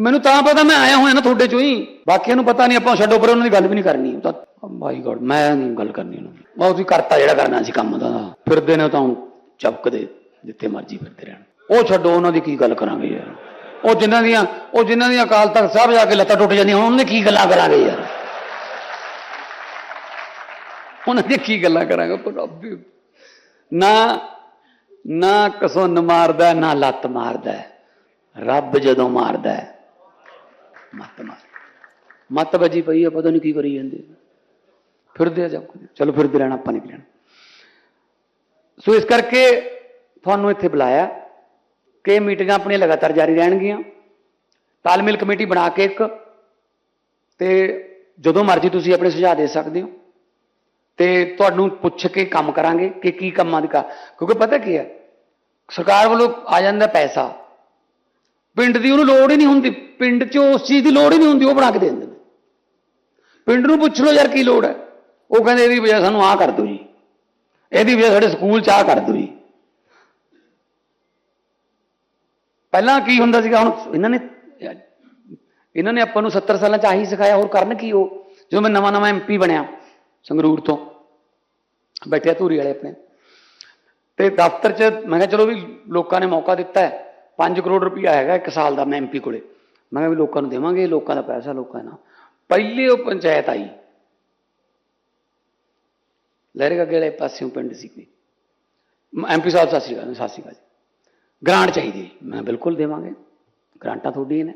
ਮੈਨੂੰ ਤਾਂ ਪਤਾ ਮੈਂ ਆਇਆ ਹੋਇਆ ਨਾ ਤੁਹਾਡੇ ਚੋਂ ਹੀ। ਬਾਕੀਆਂ ਨੂੰ ਪਤਾ ਨਹੀਂ, ਆਪਾਂ ਛੱਡੋ ਪਰ ਉਹਨਾਂ ਦੀ ਗੱਲ ਵੀ ਨਹੀਂ ਕਰਨੀ। ਤਾਂ ਬਾਈ ਗੋਡ, ਮੈਂ ਨਹੀਂ ਗੱਲ ਕਰਨੀ ਉਹਨਾਂ ਦੀ। ਬਹੁਤ ਤੁਸੀਂ ਕਰਤਾ ਜਿਹੜਾ ਕਰਨਾ ਸੀ ਕੰਮ ਦਾ। ਫਿਰਦੇ ਨੇ ਤਾਂ ਹੁਣ ਚਪਕਦੇ ਜਿੱਥੇ ਮਰਜ਼ੀ ਫਿਰਦੇ ਰਹਿਣ। ਉਹ ਛੱਡੋ, ਉਹਨਾਂ ਦੀ ਕੀ ਗੱਲ ਕਰਾਂਗੇ ਯਾਰ। ਉਹ ਜਿਨ੍ਹਾਂ ਦੀਆਂ, ਉਹ ਜਿਨ੍ਹਾਂ ਦੀਆਂ ਅਕਾਲ ਤਖਤ ਸਾਹਿਬ ਜਾ ਕੇ ਲੱਤਾਂ ਟੁੱਟ ਜਾਂਦੀਆਂ ਉਹਨਾਂ ਦੀ ਕੀ ਗੱਲਾਂ ਕਰਾਂਗੇ ਯਾਰ? ਉਹਨਾਂ ਦੀ ਕੀ ਗੱਲਾਂ ਕਰਾਂਗੇ? ਪਰ ਰੱਬ ਨਾ ਨਾ ਕਸੁੰਨ ਮਾਰਦਾ, ਨਾ ਲੱਤ ਮਾਰਦਾ। ਰੱਬ ਜਦੋਂ ਮਾਰਦਾ ਮੱਤ ਮਾਰ। ਮੱਤ ਵੱਜੀ ਪਈ ਆ, ਪਤਾ ਨਹੀਂ ਕੀ ਕਰੀ ਜਾਂਦੇ। ਫਿਰਦੇ ਆ ਜਬ ਚਲੋ ਫਿਰਦੇ ਰਹਿਣਾ, ਆਪਾਂ ਨਿਕਲਣਾ ਸੋ ਇਸ ਕਰਕੇ ਤੁਹਾਨੂੰ ਇੱਥੇ ਬੁਲਾਇਆ ਕਿ ਮੀਟਿੰਗਾਂ ਆਪਣੀਆਂ ਲਗਾਤਾਰ ਜਾਰੀ ਰਹਿਣਗੀਆਂ। ਤਾਲਮੇਲ ਕਮੇਟੀ ਬਣਾ ਕੇ ਇੱਕ, ਤੇ ਜਦੋਂ ਮਰਜ਼ੀ ਤੁਸੀਂ ਆਪਣੇ ਸੁਝਾਅ ਦੇ ਸਕਦੇ ਹੋ। ਤੇ ਤੁਹਾਨੂੰ ਪੁੱਛ ਕੇ ਕੰਮ ਕਰਾਂਗੇ ਕਿ ਕੀ ਕੰਮਾਂ ਦੀ ਕਿਉਂਕਿ ਪਤਾ ਕੀ ਹੈ, ਸਰਕਾਰ ਵੱਲੋਂ ਆ ਜਾਂਦਾ ਪੈਸਾ। ਪਿੰਡ ਦੀ ਉਹਨੂੰ ਲੋੜ ਹੀ ਨਹੀਂ ਹੁੰਦੀ, ਪਿੰਡ 'ਚ ਉਸ ਚੀਜ਼ ਦੀ ਲੋੜ ਹੀ ਨਹੀਂ ਹੁੰਦੀ, ਉਹ ਬਣਾ ਕੇ ਦੇ ਦਿੰਦੇ ਨੇ। ਪਿੰਡ ਨੂੰ ਪੁੱਛ ਲਓ ਯਾਰ ਕੀ ਲੋੜ ਹੈ, ਉਹ ਕਹਿੰਦੇ ਇਹਦੀ ਵਜ੍ਹਾ ਸਾਨੂੰ ਆਹ ਕਰ ਦਿਓ ਜੀ, ਇਹਦੀ ਵਜ੍ਹਾ ਸਾਡੇ ਸਕੂਲ 'ਚ ਆਹ ਕਰ ਦਿਓ ਜੀ। ਪਹਿਲਾਂ ਕੀ ਹੁੰਦਾ ਸੀਗਾ, ਹੁਣ ਇਹਨਾਂ ਨੇ ਇਹਨਾਂ ਨੇ ਆਪਾਂ ਨੂੰ 70 ਸਾਲਾਂ 'ਚ ਆਹੀ ਸਿਖਾਇਆ, ਹੋਰ ਕਰਨ ਕੀ ਉਹ? ਜਦੋਂ ਮੈਂ ਨਵਾਂ ਨਵਾਂ ਐਮਪੀ ਬਣਿਆ, ਸੰਗਰੂਰ ਤੋਂ ਬੈਠਿਆ ਧੂਰੀ ਵਾਲੇ ਆਪਣੇ। ਤੇ ਦਫ਼ਤਰ 'ਚ ਮੈਂ ਕਿਹਾ ਚਲੋ ਵੀ ਲੋਕਾਂ ਨੇ ਮੌਕਾ ਦਿੱਤਾ ਹੈ 5 ਕਰੋੜ ਰੁਪਇਆ ਹੈਗਾ ਇੱਕ ਸਾਲ ਦਾ ਮੈਂ ਐਮਪੀ ਕੋਲੇ ਮੈਂ ਕਿਹਾ ਵੀ ਲੋਕਾਂ ਨੂੰ ਦੇਵਾਂਗੇ ਲੋਕਾਂ ਦਾ ਪੈਸਾ ਲੋਕਾਂ ਦਾ ਪਹਿਲੇ ਉਹ ਪੰਚਾਇਤ ਆਈ ਲਹਿਰੇ ਅੱਗੇ ਵਾਲੇ ਪਾਸਿਓਂ ਪਿੰਡ ਸੀ ਕੋਈ ਐਮਪੀ ਸਾਹਿਬ ਸਤਿ ਸ਼੍ਰੀ ਅਕਾਲ ਸਤਿ ਸ਼੍ਰੀ ਅਕਾਲ ਜੀ ਗ੍ਰਾਂਟ ਚਾਹੀਦੀ ਹੈ। ਮੈਂ ਕਿਹਾ ਬਿਲਕੁਲ ਦੇਵਾਂਗੇ ਗ੍ਰਾਂਟਾਂ ਤੁਹਾਡੀਆਂ ਨੇ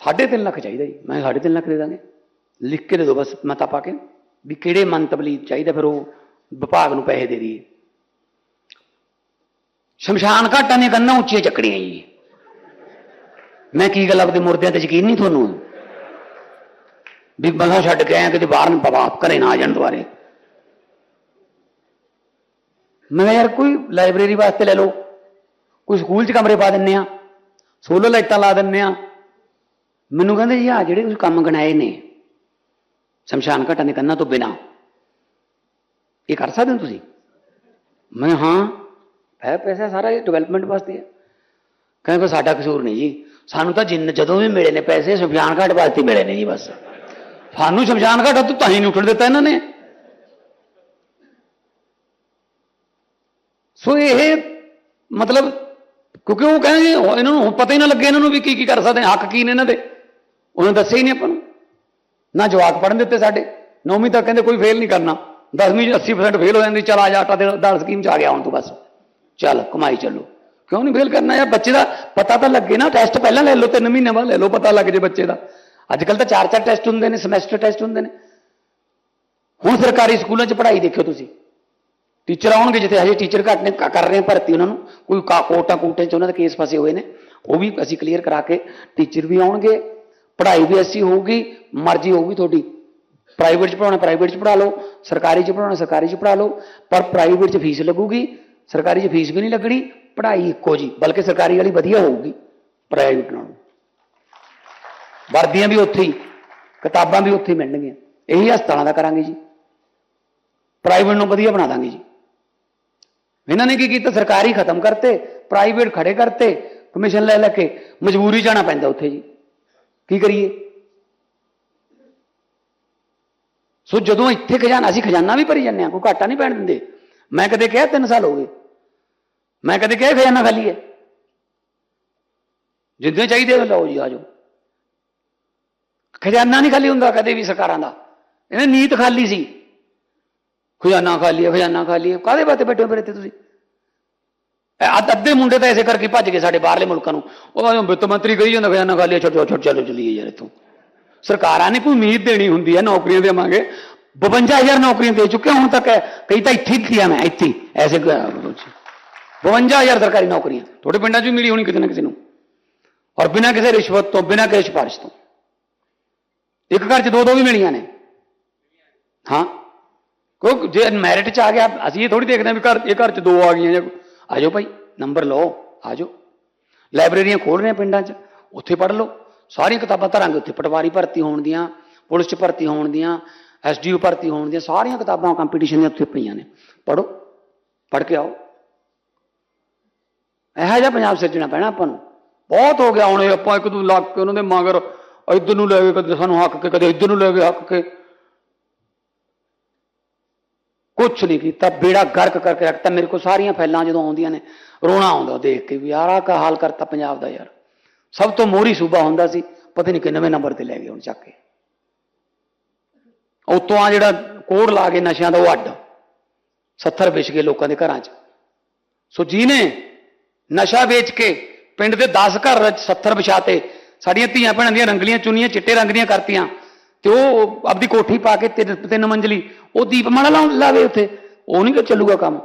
ਸਾਢੇ ਤਿੰਨ ਲੱਖ ਚਾਹੀਦਾ ਜੀ ਮੈਂ ਸਾਢੇ ਤਿੰਨ ਲੱਖ ਦੇ ਦਾਂਗੇ ਲਿਖ ਕੇ ਦੇ ਦਿਓ ਬਸ ਮਤਾ ਪਾ ਕੇ ਵੀ ਕਿਹੜੇ ਮੰਤਬਲੀ ਚਾਹੀਦਾ ਫਿਰ ਉਹ ਵਿਭਾਗ ਨੂੰ ਪੈਸੇ ਦੇ ਦਈਏ ਸ਼ਮਸ਼ਾਨ ਘਾਟਾਂ ਦੀਆਂ ਕੰਨਾਂ ਉੱਚੀਆਂ ਚੱਕੜੀਆਂ ਜੀ। ਮੈਂ ਕੀ ਗੱਲ ਆਪਦੇ ਮੁਰਦਿਆਂ ਤੇ ਯਕੀਨ ਨਹੀਂ ਤੁਹਾਨੂੰ? ਵੀ ਬੰਦਾ ਛੱਡ ਕੇ ਆਇਆ ਕਿਤੇ ਬਾਹਰ ਨੂੰ ਬਾਪ ਘਰੇ ਨਾ ਆ ਜਾਣ ਦੁਆਰੇ ਮੈਂ ਯਾਰ ਕੋਈ ਲਾਇਬ੍ਰੇਰੀ ਵਾਸਤੇ ਲੈ ਲਓ। ਕੋਈ ਸਕੂਲ 'ਚ ਕਮਰੇ ਪਾ ਦਿੰਨੇ ਆ। ਸੋਲਰ ਲਾਈਟਾਂ ਲਾ ਦਿੰਨੇ ਆ। ਮੈਨੂੰ ਕਹਿੰਦੇ ਜੀ, ਆ ਜਿਹੜੇ ਤੁਸੀਂ ਕੰਮ ਗਣਾਏ ਨੇ, ਸ਼ਮਸ਼ਾਨ ਘਾਟਾਂ ਦੇ ਕੰਨਾਂ ਤੋਂ ਬਿਨਾ, ਇਹ ਕਰ ਸਕਦੇ ਹੋ ਤੁਸੀਂ? ਮੈਂ ਹਾਂ। ਹੈ ਪੈਸਾ ਸਾਰਾ ਇਹ ਡਿਵੈਲਪਮੈਂਟ ਵਾਸਤੇ ਹੈ ਕਹਿੰਦੇ ਪਰ ਸਾਡਾ ਕਸੂਰ ਨਹੀਂ ਜੀ ਸਾਨੂੰ ਤਾਂ ਜਿੰਨ ਜਦੋਂ ਵੀ ਮਿਲੇ ਨੇ ਪੈਸੇ ਸ਼ਮਸ਼ਾਨ ਘਾਟ ਵਾਸਤੇ ਮਿਲੇ ਨੇ ਜੀ ਬਸ ਸਾਨੂੰ ਸ਼ਮਸ਼ਾਨ ਘਾਟ ਤੋਂ ਤਾਂ ਹੀ ਨਹੀਂ ਉੱਠਣ ਦਿੱਤਾ ਇਹਨਾਂ ਨੇ ਸੋ ਇਹ ਮਤਲਬ ਕਿਉਂਕਿ ਉਹ ਕਹਿੰਦੇ ਉਹ ਇਹਨਾਂ ਨੂੰ ਪਤਾ ਹੀ ਨਾ ਲੱਗੇ ਇਹਨਾਂ ਨੂੰ ਵੀ ਕੀ ਕੀ ਕਰ ਸਕਦੇ ਨੇ, ਹੱਕ ਕੀ ਨੇ ਇਹਨਾਂ ਦੇ ਉਹਨਾਂ ਨੇ ਦੱਸਿਆ ਹੀ ਨਹੀਂ ਆਪਾਂ ਨੂੰ ਨਾ ਜਵਾਕ ਪੜਨ ਦਿੱਤੇ ਸਾਡੇ ਨੌਵੀਂ ਤੱਕ ਕਹਿੰਦੇ ਕੋਈ ਫੇਲ ਨਹੀਂ ਕਰਨਾ 10ਵੀਂ 'ਚ 80% ਫੇਲ ਹੋ ਜਾਂਦੀ ਚਲ ਆ ਜਾ ਆਟਾ ਦੇ ਦਾਲ ਸਕੀਮ ਚ ਆ ਗਿਆ ਹੁਣ ਤੂੰ ਬਸ ਚੱਲ ਕਮਾਈ ਚੱਲੋ ਕਿਉਂ ਨਹੀਂ ਫੇਲ ਕਰਨਾ ਯਾਰ ਬੱਚੇ ਦਾ ਪਤਾ ਤਾਂ ਲੱਗੇ ਨਾ ਟੈਸਟ ਪਹਿਲਾਂ ਲੈ ਲਓ ਤਿੰਨ ਮਹੀਨੇ ਬਾਅਦ ਲੈ ਲਓ ਪਤਾ ਲੱਗ ਜੇ ਬੱਚੇ ਦਾ ਅੱਜ ਕੱਲ ਤਾਂ ਚਾਰ ਚਾਰ ਟੈਸਟ ਹੁੰਦੇ ਨੇ ਸਮੈਸਟਰ ਟੈਸਟ ਹੁੰਦੇ ਨੇ ਹੁਣ ਸਰਕਾਰੀ ਸਕੂਲਾਂ 'ਚ ਪੜ੍ਹਾਈ ਦੇਖਿਓ ਤੁਸੀਂ ਟੀਚਰ ਆਉਣਗੇ ਜਿੱਥੇ ਹਜੇ ਟੀਚਰ ਘੱਟ ਨੇ ਕ- ਕਰ ਰਹੇ ਆ ਭਰਤੀ ਉਹਨਾਂ ਨੂੰ ਕੋਈ ਕਾ- ਕੋਟਾਂ ਕੋਟਾਂ 'ਚ ਉਹਨਾਂ ਦੇ ਕੇਸ ਫਸੇ ਹੋਏ ਨੇ ਉਹ ਵੀ ਅਸੀਂ ਕਲੀਅਰ ਕਰਾ ਕੇ ਟੀਚਰ ਵੀ ਆਉਣਗੇ ਪੜ੍ਹਾਈ ਵੀ ਐਸੀ ਹੋਊਗੀ ਮਰਜ਼ੀ ਹੋਊਗੀ ਤੁਹਾਡੀ ਪ੍ਰਾਈਵੇਟ 'ਚ ਪੜਾਉਣਾ ਪ੍ਰਾਈਵੇਟ 'ਚ ਪੜ੍ਹਾ ਲਓ ਸਰਕਾਰੀ 'ਚ ਪੜਾਉਣਾ ਸਰਕਾਰੀ 'ਚ ਪੜ੍ਹਾ ਲਓ ਪਰ ਪ੍ਰਾਈਵੇਟ 'ਚ ਫੀਸ ਲੱਗੂਗੀ ਸਰਕਾਰੀ 'ਚ ਫੀਸ ਵੀ ਨਹੀਂ ਲੱਗਣੀ, ਪੜ੍ਹਾਈ ਇੱਕੋ ਜੀ ਬਲਕਿ ਸਰਕਾਰੀ ਵਾਲੀ ਵਧੀਆ ਹੋਊਗੀ, ਪ੍ਰਾਈਵੇਟ ਨਾਲੋਂ। ਵਰਦੀਆਂ ਵੀ ਉੱਥੇ ਹੀ, ਕਿਤਾਬਾਂ ਵੀ ਉੱਥੇ ਹੀ ਮਿਲਣਗੀਆਂ। ਇਹੀ ਹਸਪਤਾਲਾਂ ਦਾ ਕਰਾਂਗੇ ਜੀ। ਪ੍ਰਾਈਵੇਟ ਨੂੰ ਵਧੀਆ ਬਣਾ ਦਾਂਗੇ ਜੀ। ਇਹਨਾਂ ਨੇ ਕੀ ਕੀਤਾ? ਸਰਕਾਰੀ ਖਤਮ ਕਰਤੇ, ਪ੍ਰਾਈਵੇਟ ਖੜੇ ਕਰਤੇ, ਕਮਿਸ਼ਨ ਲੈ ਲੈ ਕੇ ਮਜਬੂਰੀ ਜਾਣਾ ਪੈਂਦਾ ਉੱਥੇ ਜੀ। ਕੀ ਕਰੀਏ? ਸੋ ਜਦੋਂ ਇੱਥੇ ਖਜ਼ਾਨਾ, ਅਸੀਂ ਖਜ਼ਾਨਾ ਵੀ ਭਰੀ ਜਾਂਦੇ ਆ ਕੋਈ ਘਾਟਾ ਨਹੀਂ ਪੈਣ ਦਿੰਦੇ। ਮੈਂ ਕਦੇ ਕਿਹਾ 3 ਸਾਲ ਹੋ ਗਏ ਮੈਂ ਕਦੇ ਕਿਹਾ ਖਜ਼ਾਨਾ ਖਾਲੀ ਹੈ ਜਿੱਦਾਂ ਚਾਹੀਦੇ ਹੋ ਲਓ ਜੀ ਆਜੋ ਖਜ਼ਾਨਾ ਨਹੀਂ ਖਾਲੀ ਹੁੰਦਾ ਕਦੇ ਵੀ ਸਰਕਾਰਾਂ ਦਾ ਇਹਨੇ ਨੀਤ ਖਾਲੀ ਸੀ ਖਜ਼ਾਨਾ ਖਾਲੀ ਹੈ ਖਜ਼ਾਨਾ ਖਾਲੀ ਹੈ ਕਾਹਦੇ ਬਾਤੇ ਬੈਠੇ ਹੋ ਫਿਰ ਇੱਥੇ ਤੁਸੀਂ ਇਹ ਅੱਧ- ਅੱਧੇ ਮੁੰਡੇ ਤਾਂ ਐਸੇ ਕਰਕੇ ਭੱਜ ਗਏ ਸਾਡੇ ਬਾਹਰਲੇ ਮੁਲਕਾਂ ਨੂੰ ਉਹ ਵਿੱਤ ਮੰਤਰੀ ਕਹੀ ਜਾਂਦਾ ਖਜ਼ਾਨਾ ਖਾਲੀ ਹੈ ਛੱਡੋ ਛੱਡ ਚਲੋ ਚਲੀਏ ਯਾਰ ਇੱਥੋਂ ਸਰਕਾਰਾਂ ਨੇ ਕੋਈ ਉਮੀਦ ਦੇਣੀ ਹੁੰਦੀ ਹੈ ਨੌਕਰੀਆਂ ਦੇਵਾਂਗੇ 52000 ਨੌਕਰੀਆਂ ਦੇ ਚੁੱਕੇ ਹੁਣ ਤੱਕ ਕਈ ਤਾਂ ਇੱਥੇ ਹੀ ਕੀਆ ਮੈਂ ਇੱਥੇ ਹੀ, ਐਸੇ 52000 ਸਰਕਾਰੀ ਨੌਕਰੀਆਂ। ਤੁਹਾਡੇ ਪਿੰਡਾਂ 'ਚ ਵੀ ਮਿਲੀ ਹੋਣੀ ਕਿਤੇ ਨਾ ਕਿਸੇ ਨੂੰ? ਔਰ ਬਿਨਾਂ ਕਿਸੇ ਰਿਸ਼ਵਤ ਤੋਂ ਬਿਨਾਂ ਕਿਸੇ ਸਿਫਾਰਿਸ਼ ਤੋਂ। ਇੱਕ ਘਰ 'ਚ ਦੋ ਦੋ ਵੀ ਮਿਲੀਆਂ ਨੇ। ਹਾਂ। ਕਿਉਂ ਜੇ ਮੈਰਿਟ 'ਚ ਆ ਗਿਆ ਅਸੀਂ ਇਹ ਥੋੜੀ ਦੇਖਦੇ ਹਾਂ ਵੀ ਘਰ ਇਹ ਘਰ 'ਚ ਦੋ ਆ ਗਈਆਂ ਜਾਂ ਆ ਜਾਓ ਭਾਈ ਨੰਬਰ ਲਓ ਆ ਜਾਓ ਲਾਇਬ੍ਰੇਰੀਆਂ ਖੋਲ ਰਹੇ ਪਿੰਡਾਂ 'ਚ। ਉੱਥੇ ਪੜ੍ਹ ਲਓ। ਸਾਰੀਆਂ ਕਿਤਾਬਾਂ ਧਰਾਂਗੇ ਉੱਥੇ ਪਟਵਾਰੀ ਭਰਤੀ ਹੋਣ ਦੀਆਂ ਪੁਲਿਸ 'ਚ ਭਰਤੀ ਹੋਣ ਦੀਆਂ ਐਸਡੀਓ ਭਰਤੀ ਹੋਣ ਦੀਆਂ ਸਾਰੀਆਂ ਕਿਤਾਬਾਂ ਕੰਪੀਟੀਸ਼ਨ ਦੀਆਂ ਉੱਥੇ ਪਈਆਂ ਨੇ। ਪੜੋ ਪੜ੍ਹ ਕੇ ਆਓ। ਇਹੋ ਜਿਹਾ ਪੰਜਾਬ ਸਿਰਜਣਾ ਪੈਣਾ ਆਪਾਂ ਨੂੰ। ਬਹੁਤ ਹੋ ਗਿਆ ਹੁਣ ਆਪਾਂ ਇੱਕ ਦੂ ਲੱਗ ਕੇ ਉਹਨਾਂ ਦੇ ਮਗਰ ਇੱਧਰ ਨੂੰ ਲੈ ਗਏ ਕਦੇ ਸਾਨੂੰ ਹੱਕ ਕੇ, ਕਦੇ ਇੱਧਰ ਨੂੰ ਲੈ ਗਏ ਹੱਕ ਕੇ। ਕੁਛ ਨਹੀਂ ਕੀਤਾ, ਬੇੜਾ ਗਰਕ ਕਰਕੇ ਰੱਖਤਾ। ਮੇਰੇ ਕੋਲ ਸਾਰੀਆਂ ਫੈਲਾਂ ਜਦੋਂ ਆਉਂਦੀਆਂ ਨੇ, ਰੋਣਾ ਆਉਂਦਾ ਦੇਖ ਕੇ ਵੀ ਯਾਰ ਆਹ ਕਾ ਹਾਲ ਕਰਤਾ ਪੰਜਾਬ ਦਾ ਯਾਰ। ਸਭ ਤੋਂ ਮੋਹਰੀ ਸੂਬਾ ਹੁੰਦਾ ਸੀ, ਪਤਾ ਨਹੀਂ ਕਿੰਨਵੇਂ ਨੰਬਰ ਤੇ ਲੈ ਗਏ ਹੁਣ ਚੱਕ ਕੇ। ਉਤੋਂ ਆ ਜਿਹੜਾ ਕੋੜ ਲਾ ਕੇ ਨਸ਼ਿਆਂ ਦਾ ਉਹ ਅੱਡ। 70 ਵਿਛ ਗਏ ਲੋਕਾਂ ਦੇ ਘਰਾਂ 'ਚ। ਸੋ ਜਿਹਨੇ ਨਸ਼ਾ ਵੇਚ ਕੇ ਪਿੰਡ ਦੇ 10 ਘਰ ਵਿੱਚ 70 ਵਿਛਾਤੇ, ਸਾਡੀਆਂ ਧੀਆਂ ਭੈਣਾਂ ਦੀਆਂ ਰੰਗਲੀਆਂ ਚੁੰਨੀਆਂ, ਚਿੱਟੇ ਰੰਗ ਦੀਆਂ ਕਰਤੀਆਂ, ਤੇ ਉਹ ਆਪਦੀ ਕੋਠੀ ਪਾ ਕੇ ਤਿੰਨ ਤਿੰਨ ਮੰਜ਼ਲੀ, ਉਹ ਦੀਪਮਾਲਾ ਲਾਉਣ ਲਾਵੇ ਉੱਥੇ। ਉਹ ਨਹੀਂ ਕਿ ਚੱਲੂਗਾ ਕੰਮ।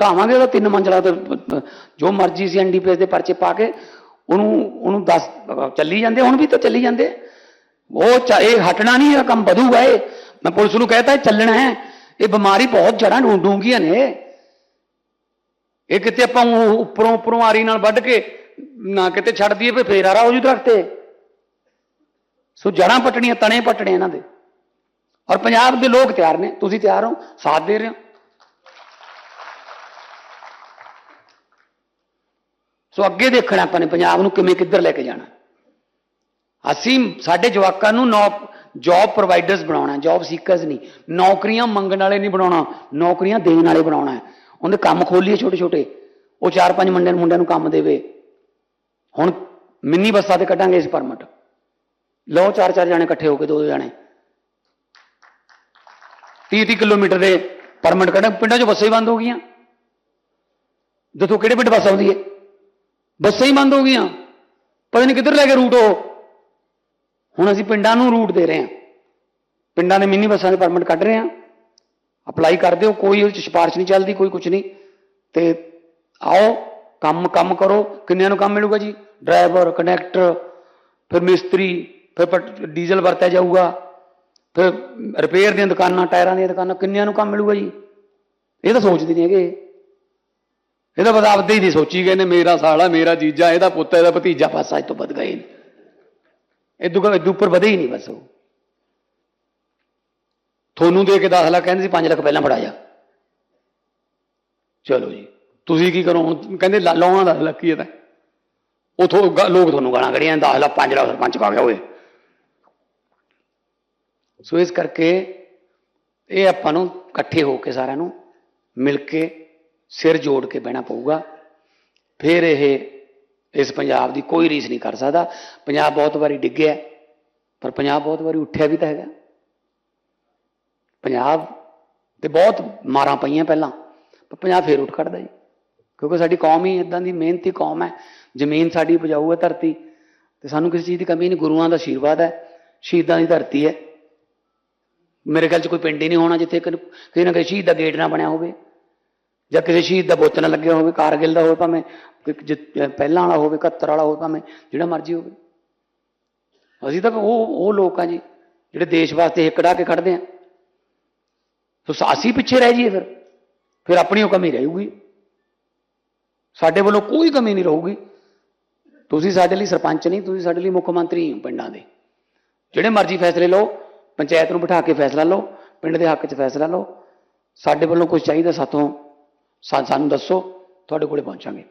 ਢਾਵਾਂਗੇ ਉਹਦਾ ਤਿੰਨ ਮੰਜ਼ਲਾ ਤੇ, ਜੋ ਮਰਜ਼ੀ ਸੀ ਐਨਡੀਪੀਐਸ ਦੇ ਪਰਚੇ ਪਾ ਕੇ ਉਹਨੂੰ ਉਹਨੂੰ ਦੱਸ, ਚੱਲੀ ਜਾਂਦੇ, ਹੁਣ ਵੀ ਤਾਂ ਚੱਲੀ ਜਾਂਦੇ। ਉਹ ਚਾ- ਇਹ ਹਟਣਾ ਨਹੀਂ ਇਹ ਕੰਮ ਵਧੂਗਾ ਇਹ ਮੈਂ ਪੁਲਿਸ ਨੂੰ ਕਹਿਤਾ ਇਹ ਚੱਲਣਾ ਹੈ ਇਹ ਬਿਮਾਰੀ ਬਹੁਤ ਜੜਾਂ ਡੂੰਘੀਆਂ ਨੇ ਇਹ ਕਿਤੇ ਆਪਾਂ ਊਂ ਉੱਪਰੋਂ ਉੱਪਰੋਂ ਆਰੀ ਨਾਲ ਵੱਢ ਕੇ ਨਾ ਕਿਤੇ ਛੱਡ ਦਈਏ ਫੇ ਫੇਰ ਆਰਾ ਹੋ ਜੂ ਦਰਖਤ ਤੇ ਸੋ ਜੜਾਂ ਪਟਣੀਆਂ ਤਣੇ ਪਟਣੇ ਇਹਨਾਂ ਦੇ ਔਰ ਪੰਜਾਬ ਦੇ ਲੋਕ ਤਿਆਰ ਨੇ ਤੁਸੀਂ ਤਿਆਰ ਹੋ ਸਾਥ ਦੇ ਰਹੇ ਹੋ ਸੋ ਅੱਗੇ ਦੇਖਣਾ ਆਪਾਂ ਨੇ ਪੰਜਾਬ ਨੂੰ ਕਿਵੇਂ ਕਿੱਧਰ ਲੈ ਕੇ ਜਾਣਾ ਅਸੀਂ ਸਾਡੇ ਜਵਾਕਾਂ ਨੂੰ ਜੌਬ ਪ੍ਰੋਵਾਈਡਰਸ ਬਣਾਉਣਾ ਜੌਬ ਸੀਕਰਸ ਨਹੀਂ। ਨੌਕਰੀਆਂ ਮੰਗਣ ਵਾਲੇ ਨਹੀਂ ਬਣਾਉਣਾ, ਨੌਕਰੀਆਂ ਦੇਣ ਵਾਲੇ ਬਣਾਉਣਾ ਹੈ। ਉਹਦੇ ਕੰਮ ਖੋਲੀਏ ਛੋਟੇ ਛੋਟੇ ਉਹ ਚਾਰ ਪੰਜ ਮੁੰਡਿਆਂ ਨੂੰ ਮੁੰਡਿਆਂ ਨੂੰ ਕੰਮ ਦੇਵੇ। ਹੁਣ ਮਿੰਨੀ ਬੱਸਾਂ ਤੇ ਕੱਢਾਂਗੇ ਇਸ ਪਰਮਿਟ। ਲਓ ਚਾਰ ਚਾਰ ਜਾਣੇ ਇਕੱਠੇ ਹੋ ਕੇ ਦੋ ਦੋ ਜਾਣੇ। 30 30 ਕਿਲੋਮੀਟਰ ਦੇ ਪਰਮਿਟ ਕੱਢਾਂ ਪਿੰਡਾਂ 'ਚ ਬੱਸਾਂ ਹੀ ਬੰਦ ਹੋ ਗਈਆਂ। ਦੱਸੋ ਕਿਹੜੇ ਪਿੰਡ ਬੱਸ ਆਉਂਦੀ ਹੈ ਬੱਸਾਂ ਹੀ ਬੰਦ ਹੋ ਗਈਆਂ। ਪਤਾ ਨਹੀਂ ਕਿੱਧਰ ਲੈ ਕੇ ਰੂਟ ਉਹ। ਹੁਣ ਅਸੀਂ ਪਿੰਡਾਂ ਨੂੰ ਰੂਟ ਦੇ ਰਹੇ ਹਾਂ। ਪਿੰਡਾਂ ਦੇ ਮਿੰਨੀ ਬੱਸਾਂ ਦੇ ਪਰਮਿਟ ਕੱਢ ਰਹੇ ਹਾਂ। ਅਪਲਾਈ ਕਰ ਦਿਓ, ਕੋਈ ਉਹਦੇ ਚ ਸਿਫਾਰਿਸ਼ ਨਹੀਂ ਚੱਲਦੀ, ਕੋਈ ਕੁਝ ਨਹੀਂ। ਤੇ ਆਓ, ਕੰਮ ਕੰਮ ਕਰੋ। ਕਿੰਨਿਆਂ ਨੂੰ ਕੰਮ ਮਿਲੂਗਾ ਜੀ? ਡਰਾਈਵਰ ਕੰਡਕਟਰ ਫਿਰ ਮਿਸਤਰੀ, ਫਿਰ ਪਟ- ਡੀਜ਼ਲ ਵਰਤਿਆ ਜਾਊਗਾ। ਫਿਰ ਰਿਪੇਅਰ ਦੀਆਂ ਦੁਕਾਨਾਂ, ਟਾਇਰਾਂ ਦੀਆਂ ਦੁਕਾਨਾਂ, ਕਿੰਨਿਆਂ ਨੂੰ ਕੰਮ ਮਿਲੂਗਾ ਜੀ? ਇਹ ਤਾਂ ਸੋਚਦੇ ਨਹੀਂ ਹੈਗੇ। ਇਹ ਤਾਂ ਬਸ ਆਪਦੇ ਹੀ ਨਹੀਂ ਸੋਚੀ ਗਏ ਨੇ, ਮੇਰਾ ਸਾਲਾ, ਮੇਰਾ ਜੀਜਾ, ਇਹਦਾ ਪੁੱਤ, ਇਹਦਾ ਭਤੀਜਾ ਪਾਸਾ ਇਹ ਤੋਂ ਵੱਧ ਗਏ ਨੇ। ਇਦੋਂ ਇਦੋਂ ਉੱਪਰ ਵਧੇ ਹੀ ਨਹੀਂ ਬਸ ਉਹ। ਤੁਹਾਨੂੰ ਦੇ ਕੇ 10 ਲੱਖ ਕਹਿੰਦੇ ਸੀ 5 ਲੱਖ ਪਹਿਲਾਂ ਫੜਾਇਆ ਚਲੋ ਜੀ, ਤੁਸੀਂ ਕੀ ਕਰੋ ਹੁਣ? ਕਹਿੰਦੇ ਲਾ- ਲਾਉਣਾ 10 ਲੱਖ ਕੀ ਹੈ ਤਾਂ। ਉਥੋਂ ਲੋਕ ਤੁਹਾਨੂੰ ਗਾਲਾਂ ਕੱਢੀਆਂ 10 ਲੱਖ 5 ਲੱਖ, ਸਰਪੰਚ ਪਾ ਗਿਆ ਓਏ। ਸੋ ਇਸ ਕਰਕੇ ਇਹ ਆਪਾਂ ਨੂੰ ਇਕੱਠੇ ਹੋ ਕੇ ਸਾਰਿਆਂ ਨੂੰ ਮਿਲ ਕੇ ਸਿਰ ਜੋੜ ਕੇ ਬਹਿਣਾ ਪਊਗਾ। ਫਿਰ ਇਹ ਇਸ ਪੰਜਾਬ ਦੀ ਕੋਈ ਰੀਸ ਨਹੀਂ ਕਰ ਸਕਦਾ। ਪੰਜਾਬ ਬਹੁਤ ਵਾਰੀ ਡਿੱਗਿਆ, ਪਰ ਪੰਜਾਬ ਬਹੁਤ ਵਾਰੀ ਉੱਠਿਆ ਵੀ ਤਾਂ ਹੈਗਾ। ਪੰਜਾਬ ਤੇ ਬਹੁਤ ਮਾਰਾਂ ਪਈਆਂ ਪਹਿਲਾਂ, ਪਰ ਪੰਜਾਬ ਫੇਰ ਉੱਠ ਖੜਦਾ ਜੀ। ਕਿਉਂਕਿ ਸਾਡੀ ਕੌਮ ਹੀ ਇਦਾਂ ਦੀ ਮਿਹਨਤੀ ਕੌਮ ਹੈ। ਜ਼ਮੀਨ ਸਾਡੀ ਉਪਜਾਊ ਹੈ ਧਰਤੀ, ਤੇ ਸਾਨੂੰ ਕਿਸੇ ਚੀਜ਼ ਦੀ ਕਮੀ ਨਹੀਂ, ਗੁਰੂਆਂ ਦਾ ਆਸ਼ੀਰਵਾਦ ਹੈ, ਸ਼ਹੀਦਾਂ ਦੀ ਧਰਤੀ ਹੈ। ਮੇਰੇ ਖਿਆਲ 'ਚ ਕੋਈ ਪਿੰਡ ਹੀ ਨਹੀਂ ਹੋਣਾ ਜਿੱਥੇ ਕਿ- ਨਾ ਕਿਸੇ ਸ਼ਹੀਦ ਦਾ ਗੇਟ ਨਾ ਬਣਿਆ ਹੋਵੇ। ਜਾਂ ਕਿਸੇ ਸ਼ਹੀਦ ਦਾ ਬੁੱਤ ਨਾ ਲੱਗਿਆ ਹੋਵੇ, ਕਾਰਗਿਲ ਦਾ ਹੋਵੇ ਭਾਵੇਂ, ਕੋਈ ਜਿ- ਪਹਿਲਾਂ ਵਾਲਾ ਹੋਵੇ 71 ਵਾਲਾ ਹੋਵੇ ਭਾਵੇਂ, ਜਿਹੜਾ ਮਰਜ਼ੀ ਹੋਵੇ। ਅਸੀਂ ਤਾਂ ਉਹ ਉਹ ਲੋਕ ਆ ਜੀ, ਜਿਹੜੇ ਦੇਸ਼ ਵਾਸਤੇ ਹਿੱਕ ਡਾ ਕੇ ਖੜਦੇ ਆ। ਸੋ ਅਸੀਂ ਪਿੱਛੇ ਰਹਿ ਜਾਈਏ ਫਿਰ। ਫਿਰ ਆਪਣੀ ਉਹ ਕਮੀ ਰਹੂਗੀ। ਸਾਡੇ ਵੱਲੋਂ ਕੋਈ ਕਮੀ ਨਹੀਂ ਰਹੂਗੀ। ਤੁਸੀਂ ਸਾਡੇ ਲਈ ਸਰਪੰਚ ਨਹੀਂ, ਤੁਸੀਂ ਸਾਡੇ ਲਈ ਮੁੱਖ ਮੰਤਰੀ ਹੋ ਪਿੰਡਾਂ ਦੇ। ਜਿਹੜੇ ਮਰਜ਼ੀ ਫੈਸਲੇ ਲਓ, ਪੰਚਾਇਤ ਨੂੰ ਬਿਠਾ ਕੇ ਫੈਸਲਾ ਲਓ, ਪਿੰਡ ਦੇ ਹੱਕ 'ਚ ਫੈਸਲਾ ਲਓ। ਸਾਡੇ ਵੱਲੋਂ ਕੁਝ ਚਾਹੀਦਾ ਸਾਥੋਂ ਸਾਨੂੰ ਦੱਸੋ, ਤੁਹਾਡੇ ਕੋਲੇ ਪਹੁੰਚਾਂਗੇ।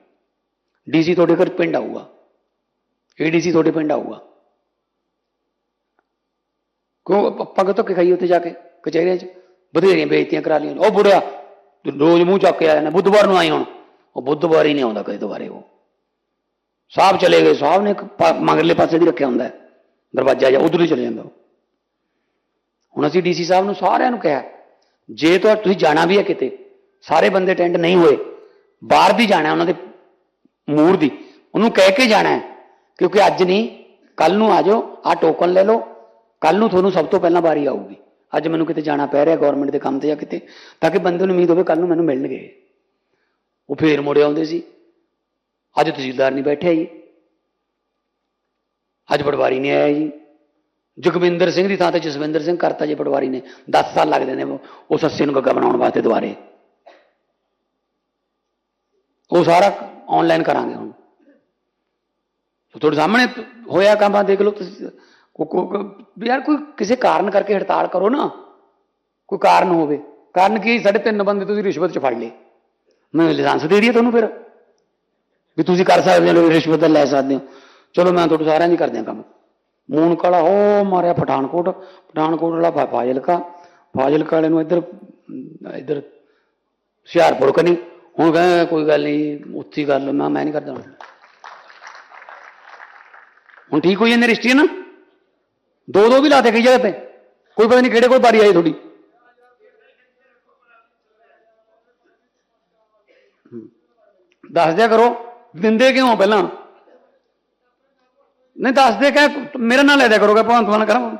ਡੀਸੀ ਤੁਹਾਡੇ ਘਰ ਪਿੰਡ ਆਊਗਾ। ਏਡੀਸੀ ਤੁਹਾਡੇ ਪਿੰਡ ਆਊਗਾ। ਕਿਉਂ ਆਪਾਂ ਕਿਤੋਂ ਖਾਈ ਉੱਥੇ ਜਾ ਕੇ? ਕਚਹਿਰੀਆਂ 'ਚ ਬਥੇਰੀਆਂ ਬੇਇੱਜ਼ਤੀਆਂ ਕਰਾ ਲਈਆਂ। ਉਹ ਬੁੜਿਆ ਰੋਜ਼ ਮੂੰਹ ਚੱਕ ਕੇ ਆ ਜਾਂਦਾ। ਬੁੱਧਵਾਰ ਨੂੰ ਆਏ ਹੁਣ। ਉਹ ਬੁੱਧਵਾਰ ਹੀ ਨਹੀਂ ਆਉਂਦਾ ਕਦੇ ਦੁਬਾਰੇ ਉਹ। ਸਾਹਿਬ ਚਲੇ ਗਏ। ਸਾਹਿਬ ਨੇ ਇੱਕ ਪਾ- ਮਗਰਲੇ ਪਾਸੇ ਦੀ ਰੱਖਿਆ ਹੁੰਦਾ। ਦਰਵਾਜ਼ਾ ਜਾਂ ਉਧਰ ਹੀ ਚਲੇ ਜਾਂਦਾ ਉਹ। ਹੁਣ ਅਸੀਂ ਡੀਸੀ ਸਾਹਿਬ ਨੂੰ ਸਾਰਿਆਂ ਨੂੰ ਕਿਹਾ, ਜੇ ਤਾਂ ਤੁਸੀਂ ਜਾਣਾ ਵੀ ਹੈ ਕਿਤੇ ਸਾਰੇ ਬੰਦੇ ਅਟੈਂਡ ਨਹੀਂ ਹੋਏ। ਬਾਹਰ ਦੀ ਜਾਣਾ ਉਹਨਾਂ ਦੇ ਮੂਰ ਦੀ। ਉਹਨੂੰ ਕਹਿ ਕੇ ਜਾਣਾ ਹੈ, ਕਿਉਂਕਿ ਅੱਜ ਨਹੀਂ, ਕੱਲ ਨੂੰ ਆ ਜਾਓ ਆ ਟੋਕਨ ਲੈ ਲਓ। ਕੱਲ ਨੂੰ ਤੁਹਾਨੂੰ ਸਭ ਤੋਂ ਪਹਿਲਾਂ ਵਾਰੀ ਆਊਗੀ। ਅੱਜ ਮੈਨੂੰ ਕਿਤੇ ਜਾਣਾ ਪੈ ਰਿਹਾ ਗਵਰਨਮੈਂਟ ਦੇ ਕੰਮ ਤੇ ਜਾਂ ਕਿਤੇ, ਤਾਂ ਕਿ ਬੰਦੇ ਨੂੰ ਉਮੀਦ ਹੋਵੇ ਕੱਲ ਨੂੰ ਮੈਨੂੰ ਮਿਲਣਗੇ। ਉਹ ਫੇਰ ਮੁੜੇ ਆਉਂਦੇ ਸੀ। ਅੱਜ ਤਹਿਸੀਲਦਾਰ ਨਹੀਂ ਬੈਠਿਆ ਜੀ। ਅੱਜ ਪਟਵਾਰੀ ਨਹੀਂ ਆਇਆ ਜੀ। ਜਗਵਿੰਦਰ ਸਿੰਘ ਦੀ ਥਾਂ ਤੇ ਜਸਵਿੰਦਰ ਸਿੰਘ ਕਰਤਾ ਜੇ ਪਟਵਾਰੀ ਨੇ। 10 ਸਾਲ ਲੱਗਦੇ ਨੇ ਉਹ- ਉਹ ਸੱਸੇ ਨੂੰ ਗੱਗਾ ਬਣਾਉਣ ਵਾਸਤੇ ਦੁਬਾਰੇ। ਉਹ ਸਾਰਾ ਆਨਲਾਈਨ ਕਰਾਂਗੇ ਹੁਣ। ਤੁਹਾਡੇ ਸਾਹਮਣੇ ਹੋਇਆ ਕੰਮ ਆ ਦੇਖ ਲਓ ਤੁਸੀਂ। ਯਾਰ ਕੋਈ ਕਿਸੇ ਕਾਰਨ ਕਰਕੇ ਹੜਤਾਲ ਕਰੋ ਨਾ। ਕੋਈ ਕਾਰਨ ਹੋਵੇ। ਕਾਰਨ ਕੀ? ਸਾਢੇ ਤਿੰਨ ਬੰਦੇ ਤੁਸੀਂ ਰਿਸ਼ਵਤ ਚ ਫੜ ਲਏ। ਮੈਂ ਲਾਇਸੈਂਸ ਦੇ ਦਈਏ ਤੁਹਾਨੂੰ ਫਿਰ। ਵੀ ਤੁਸੀਂ ਕਰ ਸਕਦੇ ਹੋ ਰਿਸ਼ਵਤ ਦਾ ਲੈ ਸਕਦੇ ਹੋ। ਚਲੋ ਮੈਂ ਤੁਹਾਡੇ ਸਾਰਿਆਂ ਦੀ ਕਰਦਿਆਂ ਕੰਮ। ਮੂਨ ਕਾਲਾ ਉਹ ਮਾਰਿਆ ਪਠਾਨਕੋਟ। ਪਠਾਨਕੋਟ ਵਾਲਾ ਫਾ- ਫਾਜ਼ਿਲਕਾ। ਫਾਜ਼ਿਲਕਾ ਵਾਲੇ ਨੂੰ ਇੱਧਰ ਇੱਧਰ ਹੁਸ਼ਿਆਰਪੁਰ ਕਨੀ। ਹੁਣ ਕਹਿੰਦਾ ਕੋਈ ਗੱਲ ਨਹੀਂ, ਉੱਥੇ ਗੱਲ ਮੈਂ ਮੈਂ ਨਹੀਂ ਕਰਦਾ। ਹੁਣ ਹੁਣ ਠੀਕ ਹੋਈ ਜਾਂਦੀ ਰਿਸ਼ਤੇ ਨਾ? ਦੋ ਦੋ ਵੀ ਲਾਤੇ ਕਈ ਜਗ੍ਹਾ ਤੇ। ਕੋਈ ਪਤਾ ਨਹੀਂ ਕਿਹੜੇ ਕੋਲ ਬਾਰੀ ਆਈ ਤੁਹਾਡੀ। ਹਮ। ਦੱਸ ਦਿਆ ਕਰੋ, ਦਿੰਦੇ ਕਿਉਂ ਪਹਿਲਾਂ? ਨਹੀਂ ਦੱਸਦੇ ਕਿ ਮੇਰੇ ਨਾਲ ਲੈ ਦਿਆ ਕਰੋਗੇ ਭਗਵੰਤ ਮਾਨ ਕਰਾਂ।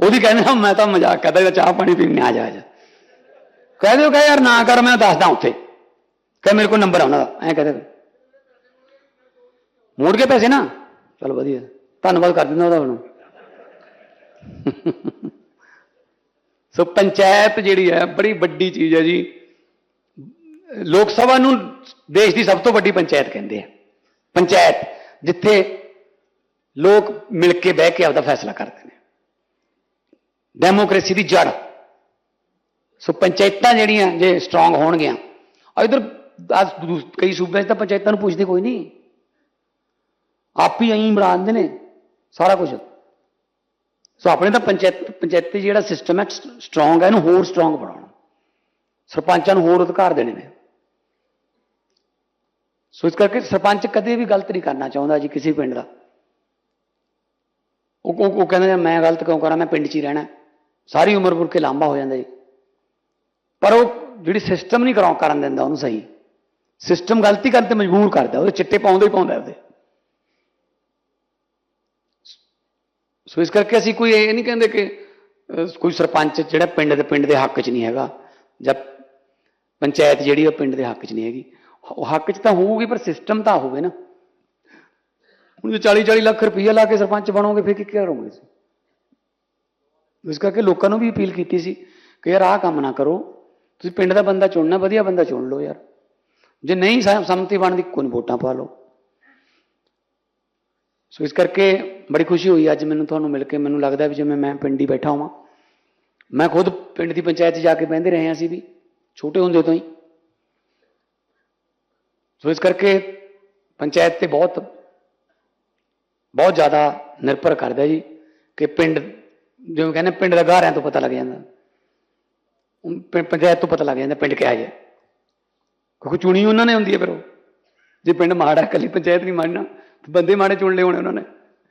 ਉਹਦੀ ਕਹਿੰਦੇ ਮੈਂ ਤਾਂ ਮਜ਼ਾਕ ਕਰਦਾ ਜਾਂ ਚਾਹ ਪਾਣੀ ਪੀਣ ਆ ਜਾ ਆ ਜਾ। ਕਹਿ ਦਿਓ ਕਿ ਯਾਰ, ਨਾ ਕਰ, ਮੈਂ ਦੱਸਦਾ ਉੱਥੇ। ਕਹ ਮੇਰੇ ਕੋਲ ਨੰਬਰ ਆ ਉਹਨਾਂ ਦਾ, ਐਂ ਕਹਦੇ ਮੋੜ ਕੇ ਪੈਸੇ ਨਾ। ਚਲ ਵਧੀਆ। ਧੰਨਵਾਦ ਕਰ ਦਿੰਦਾ ਉਹਦਾ ਹੁਣ। ਸੋ ਪੰਚਾਇਤ ਜਿਹੜੀ ਹੈ, ਬੜੀ ਵੱਡੀ ਚੀਜ਼ ਹੈ ਜੀ। ਲੋਕ ਸਭਾ ਨੂੰ ਦੇਸ਼ ਦੀ ਸਭ ਤੋਂ ਵੱਡੀ ਪੰਚਾਇਤ ਕਹਿੰਦੇ ਆ। ਪੰਚਾਇਤ, ਜਿੱਥੇ ਲੋਕ ਮਿਲ ਕੇ ਬਹਿ ਕੇ ਆਪਦਾ ਫੈਸਲਾ ਕਰਦੇ ਨੇ। ਡੈਮੋਕ੍ਰੇਸੀ ਦੀ ਜੜ। ਸੋ ਪੰਚਾਇਤਾਂ ਜਿਹੜੀਆਂ, ਜੇ ਸਟਰੋਂਗ ਹੋਣਗੀਆਂ। ਆ ਇਧਰ ਅੱਜ ਦੂ- ਕਈ ਸੂਬਿਆਂ 'ਚ ਤਾਂ ਪੰਚਾਇਤਾਂ ਨੂੰ ਪੁੱਛਦੇ ਕੋਈ ਨਹੀਂ। ਆਪ ਹੀ ਐਂ ਬਣਾ ਦਿੰਦੇ ਨੇ, ਸਾਰਾ ਕੁਝ ਸੋ ਆਪਣੇ ਤਾਂ ਪੰਚਾਇਤ, ਪੰਚਾਇਤੀ ਜਿਹੜਾ ਸਿਸਟਮ ਹੈ ਸਟਰੋਂਗ ਹੈ, ਇਹਨੂੰ ਹੋਰ ਸਟਰੋਂਗ ਬਣਾਉਣਾ। ਸਰਪੰਚਾਂ ਨੂੰ ਹੋਰ ਅਧਿਕਾਰ ਦੇਣੇ ਨੇ। ਸੋ ਇਸ ਕਰਕੇ ਸਰਪੰਚ ਕਦੇ ਵੀ ਗਲਤ ਨਹੀਂ ਕਰਨਾ ਚਾਹੁੰਦਾ ਜੀ ਕਿਸੇ ਪਿੰਡ ਦਾ। ਉਹ ਉਹ ਉਹ ਕਹਿੰਦੇ ਮੈਂ ਗਲਤ ਕਿਉਂ ਕਰਾਂ? ਮੈਂ ਪਿੰਡ 'ਚ ਹੀ ਰਹਿਣਾ ਸਾਰੀ ਉਮਰ ਮੁੜ ਕੇ ਲਾਂਭਾ ਹੋ ਜਾਂਦਾ ਜੀ। ਪਰ ਉਹ ਜਿਹੜੀ ਸਿਸਟਮ ਨਹੀਂ ਕਰਾਉ, ਕਰਨ ਦਿੰਦਾ ਉਹਨੂੰ ਸਹੀ। ਸਿਸਟਮ ਗਲਤੀ ਕਰਨ ਤੇ ਮਜਬੂਰ ਕਰਦਾ, ਉਹਦੇ ਚਿੱਟੇ ਪਾਉਂਦੇ ਹੀ ਪਾਉਂਦਾ ਉਹਦੇ। ਸੋ ਇਸ ਕਰਕੇ ਅਸੀਂ ਕੋਈ ਇਹ ਨਹੀਂ ਕਹਿੰਦੇ ਕਿ ਕੋਈ ਸਰਪੰਚ ਜਿਹੜਾ ਪਿੰਡ ਦੇ ਪਿੰਡ ਦੇ ਹੱਕ 'ਚ ਨਹੀਂ ਹੈਗਾ, ਜਾਂ ਪੰਚਾਇਤ ਜਿਹੜੀ ਉਹ ਪਿੰਡ ਦੇ ਹੱਕ 'ਚ ਨਹੀਂ ਹੈਗੀ। ਉਹ ਹੱਕ 'ਚ ਤਾਂ ਹੋਊਗੀ, ਪਰ ਸਿਸਟਮ ਤਾਂ ਹੋਵੇ ਨਾ। ਹੁਣ ਜੇ 40 40 ਲੱਖ ਰੁਪਈਆ ਲਾ ਕੇ ਸਰਪੰਚ ਬਣੋਗੇ, ਫਿਰ ਕੀ ਕਰੋਗੇ ਤੁਸੀਂ? ਇਸ ਕਰਕੇ ਲੋਕਾਂ ਨੂੰ ਵੀ ਅਪੀਲ ਕੀਤੀ ਸੀ ਕਿ ਯਾਰ ਆਹ ਕੰਮ ਨਾ ਕਰੋ। ਤੁਸੀਂ ਪਿੰਡ ਦਾ ਬੰਦਾ ਚੁਣਨਾ, ਵਧੀਆ ਬੰਦਾ ਚੁਣ ਲਓ ਯਾਰ। ਜੇ ਨਹੀਂ ਸਹਿ- ਸੰਮਤੀ ਬਣਦੀ, ਕੋਈ ਵੋਟਾਂ ਪਾ ਲਓ। ਸੋ ਇਸ ਕਰਕੇ ਬੜੀ ਖੁਸ਼ੀ ਹੋਈ ਅੱਜ ਮੈਨੂੰ ਤੁਹਾਨੂੰ ਮਿਲ ਕੇ। ਮੈਨੂੰ ਲੱਗਦਾ ਵੀ ਜਿਵੇਂ ਮੈਂ ਪਿੰਡ ਹੀ ਬੈਠਾ ਹਾਂ ਮੈਂ ਖੁਦ ਪਿੰਡ ਦੀ ਪੰਚਾਇਤ 'ਚ ਜਾ ਕੇ ਬਹਿੰਦੇ ਰਹੇ ਹਾਂ ਅਸੀਂ ਵੀ। ਛੋਟੇ ਹੁੰਦੇ ਤੋਂ ਹੀ। ਸੋ ਇਸ ਕਰਕੇ ਪੰਚਾਇਤ ਤੇ ਬਹੁਤ ਬਹੁਤ ਜ਼ਿਆਦਾ ਨਿਰਭਰ ਕਰਦਾ ਜੀ ਕਿ ਪਿੰਡ ਜਿਵੇਂ ਕਹਿੰਦੇ ਪਿੰਡ ਦਾ ਗਾਰਿਆਂ ਤੋਂ ਪਤਾ ਲੱਗ ਜਾਂਦਾ। ਪਿੰ- ਪੰਚਾਇਤ ਤੋਂ ਪਤਾ ਲੱਗ ਜਾਂਦਾ ਪਿੰਡ ਕਿਹਾ ਜਿਹਾ ਕਿਉਂਕਿ ਚੁਣੀ ਉਹਨਾਂ ਨੇ ਹੁੰਦੀ ਹੈ ਫਿਰ ਉਹ। ਜੇ ਪਿੰਡ ਮਾੜਾ ਹੈ, ਇਕੱਲੀ ਪੰਚਾਇਤ ਨਹੀਂ ਮਾੜਨਾ ਬੰਦੇ ਮਾੜੇ ਚੁਣ ਲਏ ਹੋਣੇ ਉਹਨਾਂ ਨੇ।